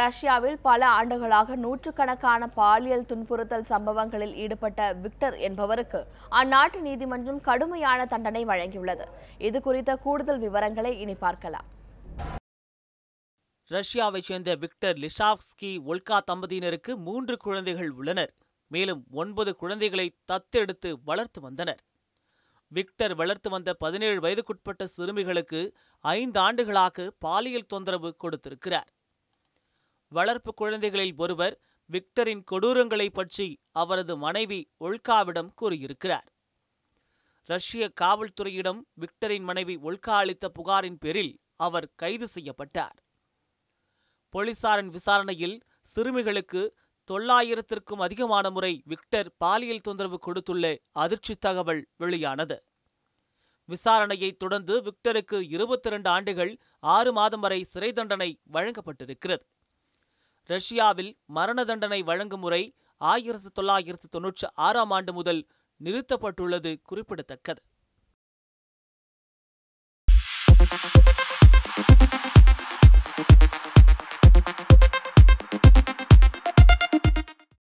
ரஷ்யாவில் பல ஆண்டுகளாக நூற்றுக்கணக்கான பாலியல் துன்புறுத்தல் சம்பவங்களில் ஈடுபட்ட விக்டர் என்பவருக்கு அந்நாட்டு நீதிமன்றம் கடுமையான தண்டனை வழங்கியுள்ளது. இது குறித்த கூடுதல் விவரங்களை இனி பார்க்கலாம். ரஷ்யாவைச் சேர்ந்த விக்டர் லிஷாவ்ஸ்கி ஒல்கா தம்பதியினருக்கு மூன்று குழந்தைகள் உள்ளனர். மேலும் ஒன்பது குழந்தைகளை தத்தெடுத்து வளர்த்து வந்தனர். விக்டர் வளர்த்து வந்த பதினேழு வயதுக்குட்பட்ட சிறுமிகளுக்கு ஐந்து ஆண்டுகளாக பாலியல் தொந்தரவு கொடுத்திருக்கிறார். வளர்ப்பு குழந்தைகளில் ஒருவர் விக்டரின் கொடூரங்களை பற்றி அவரது மனைவி ஒல்காவிடம் கூறியிருக்கிறார். ரஷ்ய காவல்துறையிடம் விக்டரின் மனைவி ஒல்கா அளித்த புகாரின் பேரில் அவர் கைது செய்யப்பட்டார். போலீசாரின் விசாரணையில் சிறுமிகளுக்கு தொள்ளாயிரத்திற்கும் அதிகமான முறை விக்டர் பாலியல் தொந்தரவு கொடுத்துள்ள அதிர்ச்சி தகவல் வெளியானது. விசாரணையை தொடர்ந்து விக்டருக்கு இருபத்தி இரண்டு ஆண்டுகள் ஆறு மாதம் வரை சிறை தண்டனை வழங்கப்பட்டிருக்கிறது. ரஷ்யாவில் மரண தண்டனை வழங்கும் முறை ஆயிரத்து தொள்ளாயிரத்து தொன்னூற்றி ஆறாம் ஆண்டு முதல் நிறுத்தப்பட்டுள்ளது குறிப்பிடத்தக்கது.